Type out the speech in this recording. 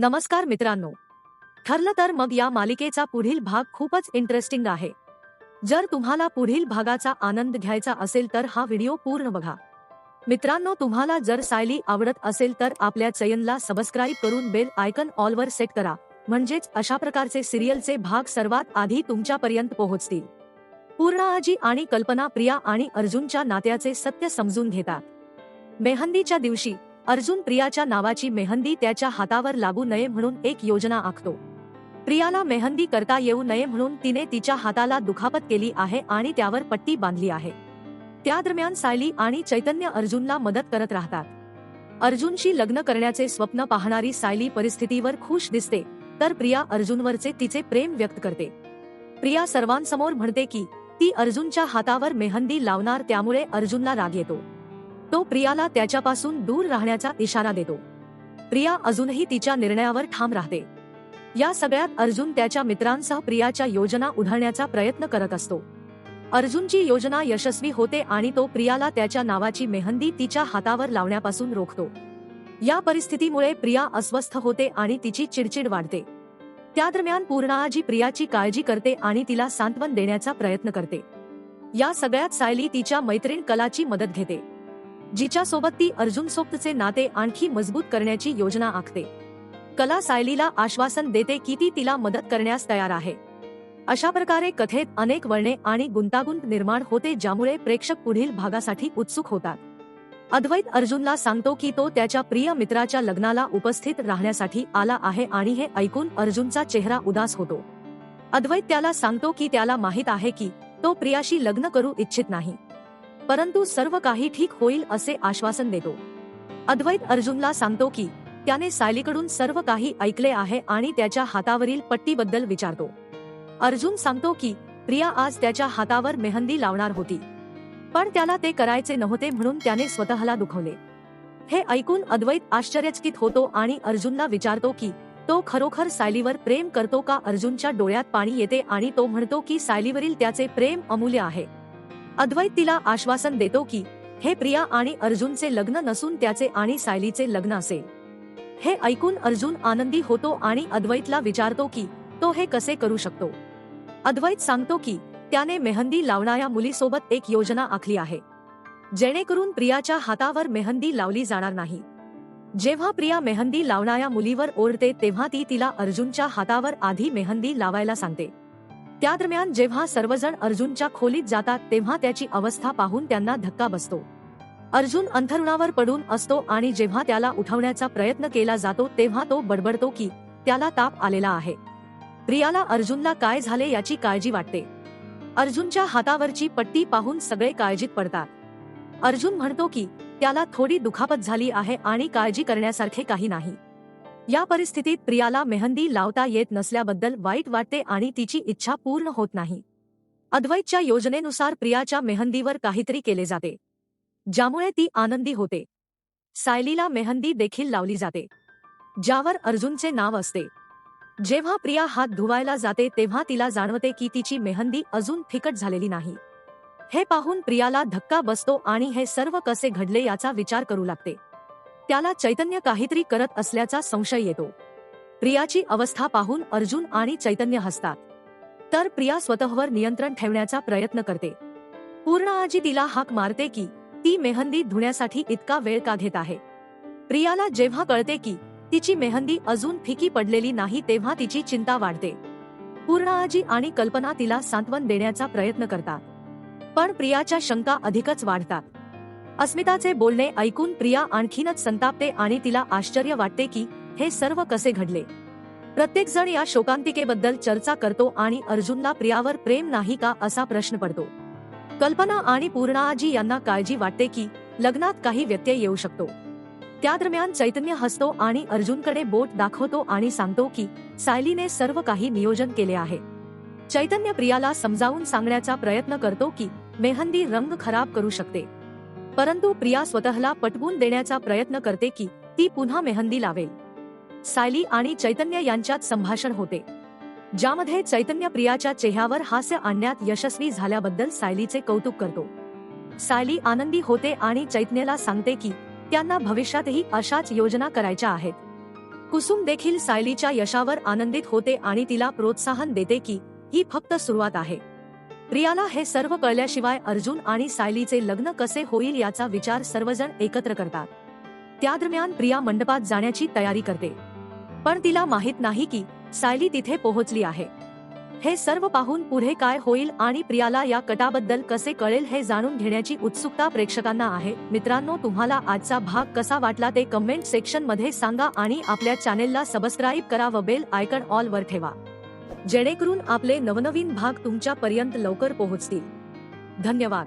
नमस्कार मित्रांनो. ठरलं तर मग या मालिकेचा पुढील भाग खूपच इंटरेस्टिंग आहे. जर तुम्हाला पुढील भागाचा आनंद घ्यायचा असेल तर हा व्हिडिओ पूर्ण बघा. मित्रांनो तुम्हाला जर सायली आवडत असेल तर आपल्या चयनला सबस्क्राईब करून बेल आयकन ऑलवर सेट करा. म्हणजेच अशा प्रकारचे सिरियलचे भाग सर्वात आधी तुमच्यापर्यंत पोहोचतील. पूर्णाजी आणि कल्पना प्रिया आणि अर्जुनच्या नात्याचे सत्य समजून घेतात. मेहंदीच्या दिवशी अर्जुन प्रियाच्या नावाची मेहंदी त्याच्या हातावर लागू नये म्हणून एक योजना आखतो. प्रियाला मेहंदी करता येऊ नये म्हणून तिने तिच्या हाताला दुखापत केली आहे आणि त्यावर पट्टी बांधली आहे. त्या दरम्यान सायली आणि चैतन्य अर्जुनला मदत करत राहतात. अर्जुनशी लग्न करण्याचे स्वप्न पाहणारी सायली परिस्थितीवर खुश दिसते तर प्रिया अर्जुनवरचे तिचे प्रेम व्यक्त करते. प्रिया सर्वांसमोर म्हणते की ती अर्जुनच्या हातावर मेहंदी लावणार त्यामुळे अर्जुनला राग येतो. तो प्रियाला त्याच्यापासून दूर राहण्याचा इशारा देतो. प्रिया अजूनही तिच्या निर्णयावर ठाम राहते. या सगळ्यात अर्जुन त्याच्या मित्रांसह प्रियाच्या योजना उधळण्याचा प्रयत्न करत असतो. अर्जुनची योजना यशस्वी होते आणि तो प्रियाला त्याच्या नावाची मेहंदी तिच्या हातावर लावण्यापासून रोखतो. या परिस्थितीमुळे प्रिया अस्वस्थ होते आणि तिची चिडचिड वाढते. त्या दरम्यान पूर्णाजी प्रियाची काळजी करते आणि तिला सांत्वन देण्याचा प्रयत्न करते. या सगळ्यात सायली तिच्या मैत्रीण कलाची मदत घेते. जिच्यासोबत ती अर्जुन सोबतचे नाते आणखी मजबूत करण्याची योजना आखते. कला सायलीला आश्वासन देते की ती तिला मदत करण्यास तयार आहे. अशा प्रकारे कथेत अनेक वळणे आणि गुंतागुंत निर्माण होते ज्यामुळे प्रेक्षक पुढील भागासाठी उत्सुक होतात. अद्वैत अर्जुनला सांगतो की तो त्याच्या प्रिय मित्राच्या लग्नाला उपस्थित राहण्यासाठी आला आहे आणि हे ऐकून अर्जुनचा चेहरा उदास होतो. अद्वैत त्याला सांगतो की त्याला माहीत आहे की तो प्रियाशी लग्न करू इच्छित नाही. परंतु सर्व काही ठीक होईल असे आश्वासन देतो. अद्वैत अर्जुनला सांगतो की त्याने सायलीकडून सर्व काही ऐकले आहे आणि त्याच्या हातावरील पट्टीबद्दल विचारतो. अर्जुन सांगतो की प्रिया आज त्याच्या हातावर मेहंदी लावणार होती. पण त्याला ते करायचे नव्हते म्हणून त्याने स्वतःला दुखवले. हे ऐकून अद्वैत आश्चर्यचकित होतो आणि अर्जुनला विचारतो की तो खरोखर सायलीवर प्रेम करतो का? अर्जुनच्या डोळ्यात पाणी येते आणि तो म्हणतो की सायलीवरील त्याचे प्रेम अमूल्य आहे. अद्वैत तिला आश्वासन देतो की हे प्रिया आणि अर्जुनचे लग्न नसून त्याचे आणि सायलीचे लग्न असेल हे ऐकून अर्जुन आनंदी होतो आणि अद्वैतला विचारतो की तो हे कसे करू शकतो अद्वैत सांगतो की त्याने मेहंदी लावणाऱ्या मुलीसोबत एक योजना आखली आहे. जेणेकरून प्रियाच्या हातावर मेहंदी लावली जाणार नाही. जेव्हा प्रिया मेहंदी लावणाऱ्या मुलीवर ओढते तेव्हा ती तिला अर्जुनच्या हातावर आधी मेहंदी लावायला सांगते. त्या दरम्यान जेव्हा सर्वजण अर्जुनच्या खोलीत जातात तेव्हा त्याची अवस्था पाहून त्यांना धक्का बसतो. अर्जुन अंथरुणावर पडून असतो आणि जेव्हा त्याला उठवण्याचा प्रयत्न केला जातो तेव्हा तो बडबडतो की त्याला ताप आलेला आहे. प्रियाला अर्जुनला काय झाले याची काळजी वाटते. अर्जुनच्या हातावरची पट्टी पाहून सगळे काळजीत पडतात. अर्जुन म्हणतो की त्याला थोडी दुखापत झाली आहे आणि काळजी करण्यासारखे काही नाही. या परिस्थितीत प्रियाला मेहंदी लावता येत नसल्याबद्दल वाईट वाटते आणि तिची इच्छा पूर्ण होत नाही. अद्वैतच्या योजनेनुसार प्रियाच्या मेहंदीवर काहीतरी केले जाते. ज्यामुळे ती आनंदी होते. सायलीला मेहंदी देखील लावली जाते. ज्यावर अर्जुनचे नाव असते. जेव्हा प्रिया हात धुवायला जाते तेव्हा तिला जाणवते की तिची मेहंदी अजून फिकट झालेली नाही. हे पाहून प्रियाला धक्का बसतो आणि हे सर्व कसे घडले याचा विचार करू लागते. त्याला चैतन्य काहीतरी करत असल्याचा संशय येतो. प्रियाची अवस्था पाहून अर्जुन आणि चैतन्य हसतात. तर प्रिया स्वतःवर नियंत्रण ठेवण्याचा प्रयत्न करते. पूर्ण आजी तिला हाक मारते की ती मेहंदी धुण्यासाठी इतका वेळ का घेत आहे? प्रियाला जेव्हा कळते की तिची मेहंदी अजून फिकी पडलेली नाही तेव्हा तिची चिंता वाढते. पूर्ण आजी आणि कल्पना तिला सांत्वन देण्याचा प्रयत्न करतात. पण प्रियाच्या शंका अधिकच वाढतात. अस्मिताचे बोलणे ऐकून प्रिया आणखीनच संतापते आणि तिला आश्चर्य वाटते की हे सर्व कसे घडले. प्रत्येक जण या शोकांतिकेबद्दल चर्चा करतो आणि अर्जुनला प्रियावर प्रेम नाही का असा प्रश्न पडतो. कल्पना आणि पूर्णाजी यांना काळजी वाटते की लग्नात काही व्यत्यय येऊ शकतो. त्या दरम्यान चैतन्य हसतो आणि अर्जुनकडे बोट दाखवतो आणि सांगतो की सायलीने सर्व काही नियोजन केले आहे. चैतन्य प्रियाला समजावून सांगण्याचा प्रयत्न करतो की मेहंदी रंग खराब करू शकते. परंतु प्रिया स्वतःला पटवून देण्याचा प्रयत्न करते की ती पुन्हा मेहंदी लावेल. सायली आणि चैतन्य यांच्यात संभाषण होते. ज्यामध्ये चैतन्य प्रियाच्या चेहऱ्यावर हास्य आणण्यात यशस्वी झाल्याबद्दल सायलीचे कौतुक करतो. सायली आनंदी होते आणि चैतन्यला सांगते की त्यांना भविष्यातही अशाच योजना करायच्या आहेत. कुसुम देखील सायलीच्या यशावर आनंदित होते आणि तिला प्रोत्साहन देते की ही फक्त सुरुवात आहे. प्रियाला हे सर्व कळल्याशिवाय अर्जुन आणि सायलीचे लग्न कसे होईल याचा विचार सर्वजण एकत्र करतात. त्या दरम्यान प्रिया मंडपात जाण्याची तयारी करते. पण तिला माहीत नाही की सायली तिथे पोहोचली आहे. हे सर्व पाहून पुढे काय होईल आणि प्रियाला या कटाबद्दल कसे कळेल हे जाणून घेण्याची उत्सुकता प्रेक्षकांना आहे. मित्रांनो तुम्हाला आजचा भाग कसा वाटला ते कमेंट सेक्शनमध्ये सांगा आणि आपल्या चॅनेलला सबस्क्राईब करा व बेल आयकन ऑल वर ठेवा. जेणेकरून आपले नवनवीन भाग तुमच्या पर्यंत लवकर पोहोचतील. धन्यवाद.